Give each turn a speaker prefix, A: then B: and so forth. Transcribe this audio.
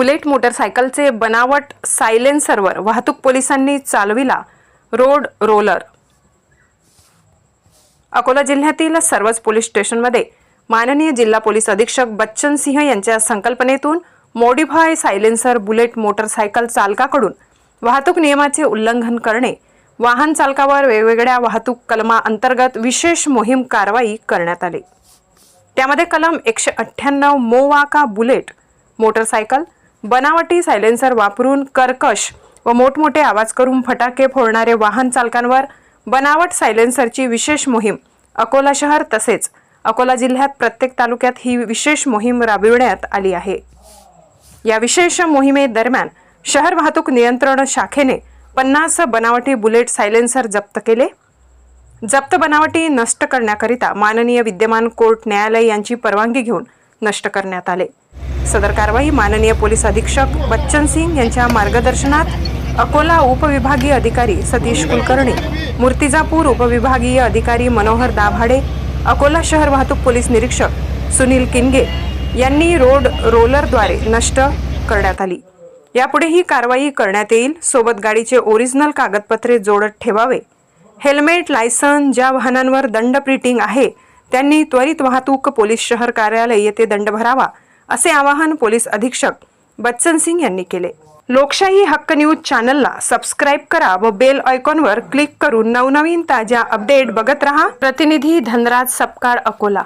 A: Bullet मोटरसायकलचे बनावट सायलेन्सरवर वाहतूक पोलिसांनी चालविला रोड रोलर. अकोला जिल्ह्यातील सर्वच पोलीस स्टेशनमध्ये माननीय जिल्हा पोलीस अधीक्षक बच्चन सिंह यांच्या संकल्पनेतून मॉडिफाय सायलेन्सर बुलेट मोटरसायकल चालकाकडून वाहतूक नियमाचे उल्लंघन करणे वाहन चालकावर वेगवेगळ्या वाहतूक कलमा अंतर्गत विशेष मोहीम कारवाई करण्यात आली. त्यामध्ये कलम एकशे अठ्ठ्याण्णव मोवाका बुलेट मोटरसायकल बनावटी सायलेन्सर वापरून कर्कश व मोठमोठे आवाज करून फटाके फोडणारे वाहन चालकांवर बनावट सायलेन्सरची विशेष मोहीम अकोला शहर तसेच अकोला जिल्ह्यात प्रत्येक तालुक्यात ही विशेष मोहीम राबविण्यात आली आहे. या विशेष मोहिमेदरम्यान शहर वाहतूक नियंत्रण शाखेने पन्नास बनावटी बुलेट सायलेन्सर जप्त केले. जप्त बनावटी नष्ट करण्याकरिता माननीय विद्यमान कोर्ट न्यायालय यांची परवानगी घेऊन नष्ट करण्यात आले. सदर कारवाई माननीय पोलीस अधीक्षक बच्चन सिंग यांच्या मार्गदर्शनात अकोला उपविभागीय अधिकारी सतीश कुलकर्णी मूर्तिजापूर उपविभागीय अधिकारी मनोहर दाभाडे अकोला शहर वाहतूक पोलीस निरीक्षक सुनील किनगे यांनी रोड रोलरद्वारे नष्ट करण्यात आली. यापुढे ही कारवाई करण्यात येईल सोबत गाडीचे ओरिजिनल कागदपत्रे जोडत ठेवावे. हेल्मेट लायसन ज्या वाहनांवर दंड प्रिंटिंग आहे त्यांनी त्वरित वाहतूक पोलीस शहर कार्यालय येथे दंड भरावा. असे आवाहन पोलीस अधीक्षक बच्चन सिंग यांनी केले. लोकशाही हक्क न्यूज चॅनलला सबस्क्राईब करा व बेल आयकॉनवर क्लिक करून नवनवीन ताज्या अपडेट बघत रहा. प्रतिनिधी धनराज सपकाळ अकोला.